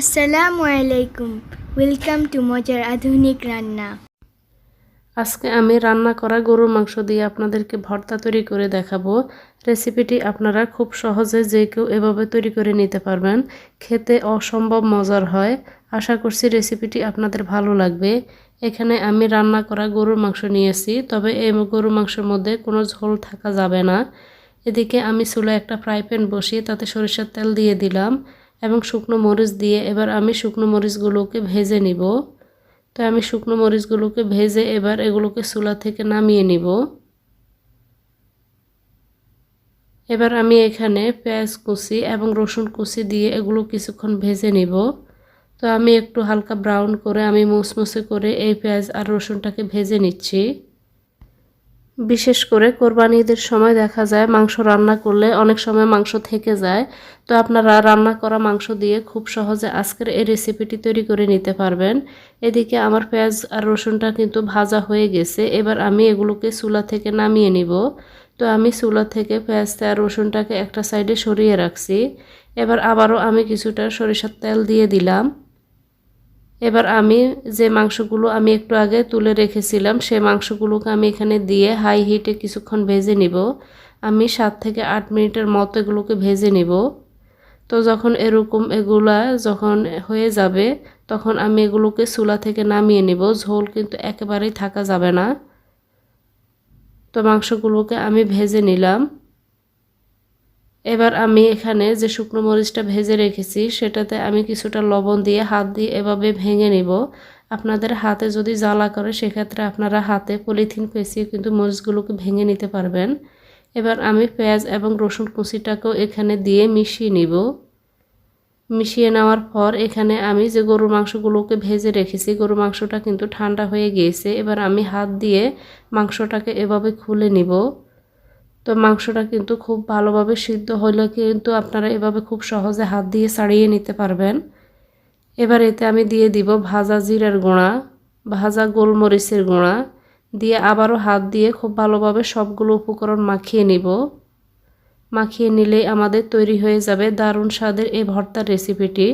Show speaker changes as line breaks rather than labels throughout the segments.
আসসালামু আলাইকুম। Welcome to মজার আধুনিক রান্না।
আজকে আমি রান্না করা গরুর মাংস দিয়ে আপনাদেরকে ভর্তা তৈরি করে দেখাবো। রেসিপিটি আপনারা খুব সহজে যে কেউ এভাবে তৈরি করে নিতে পারবেন। খেতে অসম্ভব মজার হয়। আশা করছি রেসিপিটি আপনাদের ভালো লাগবে। এখানে আমি রান্না করা গরুর মাংস নিয়েছি, তবে এই গরুর মাংসের মধ্যে কোনো ঝোল থাকা যাবে না। এদিকে আমি চুলায় একটা ফ্রাই প্যান বসিয়ে তাতে সরিষার তেল দিয়ে দিলাম। এবং শুকনো মরিচ দিয়ে এবার আমি শুকনো মরিচগুলোকে ভেজে নিব। তো আমি শুকনো মরিচগুলোকে ভেজে এবার এগুলোকে চুলা থেকে নামিয়ে নিব। এবার আমি এখানে পেঁয়াজ কুচি এবং রসুন কুচি দিয়ে এগুলো কিছুক্ষণ ভেজে নিব। তো আমি একটু হালকা ব্রাউন করে আমি মুসমুসে করে এই পেঁয়াজ আর রসুনটাকে ভেজে নিচ্ছি। বিশেষ করে কোরবানি ঈদের সময় দেখা যায় মাংস রান্না করলে অনেক সময় মাংস থেকে যায়। তো আপনারা রান্না করা মাংস দিয়ে খুব সহজে আজকের এই রেসিপিটি তৈরি করে নিতে পারবেন। এদিকে আমার পেঁয়াজ আর রসুনটা কিন্তু ভাজা হয়ে গেছে। এবার আমি এগুলোকে চুলা থেকে নামিয়ে নিব। তো আমি চুলা থেকে পেঁয়াজটা আর রসুনটাকে একটা সাইডে সরিয়ে রাখছি। এবার আবারও আমি কিছুটা সরিষার তেল দিয়ে দিলাম। এবার আমি যে মাংসগুলো আমি একটু আগে তুলে রেখেছিলাম সেই মাংসগুলোকে আমি এখানে দিয়ে হাই হিটে কিছুক্ষণ ভেজে নিব। আমি সাত থেকে আট মিনিটের মতো এগুলোকে ভেজে নিব। তো যখন এরকম এগুলা যখন হয়ে যাবে, তখন আমি এগুলোকে চুলা থেকে নামিয়ে নিব। ঝোল কিন্তু একেবারেই থাকা যাবে না। তো মাংসগুলোকে আমি ভেজে নিলাম। এবার আমি এখানে যে শুকনো মরিচটা ভেজে রেখেছি, সেটাতে আমি কিছুটা লবণ দিয়ে হাত দিয়ে এভাবে ভেঙে নিব। আপনাদের হাতে যদি জ্বালা করে, সেক্ষেত্রে আপনারা হাতে পলিথিন পেঁচিয়ে কিন্তু মরিচগুলোকে ভেঙে নিতে পারবেন। এবার আমি পেঁয়াজ এবং রসুন কুচিটাকেও এখানে দিয়ে মিশিয়ে নিব। মিশিয়ে নেওয়ার পর এখানে আমি যে গরুর মাংসগুলোকে ভেজে রেখেছি, গরুর মাংসটা কিন্তু ঠান্ডা হয়ে গিয়েছে। এবার আমি হাত দিয়ে মাংসটাকে এভাবে খুলে নিব। তো মাংসটা কিন্তু খুব ভালোভাবে সিদ্ধ হলে কিন্তু আপনারা এভাবে খুব সহজে হাত দিয়ে ছাড়িয়ে নিতে পারবেন। এবার এতে আমি দিয়ে দিব ভাজা জিরার গুঁড়া, ভাজা গোলমরিচের গুঁড়া, দিয়ে আবারও হাত দিয়ে খুব ভালোভাবে সবগুলো উপকরণ মাখিয়ে নিব। মাখিয়ে নিলেই আমাদের তৈরি হয়ে যাবে দারুণ স্বাদের এই ভর্তার রেসিপিটি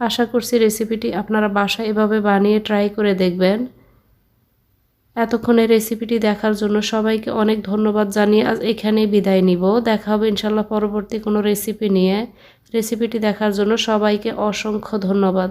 আশা করছি রেসিপিটি আপনারা বাসায় এভাবে বানিয়ে ট্রাই করে দেখবেন। এতক্ষণে রেসিপিটি দেখার জন্য সবাইকে অনেক ধন্যবাদ জানিয়ে আজ এখানেই বিদায় নিব। দেখা হবে ইনশাল্লাহ পরবর্তী কোনো রেসিপি নিয়ে। রেসিপিটি দেখার জন্য সবাইকে অসংখ্য ধন্যবাদ।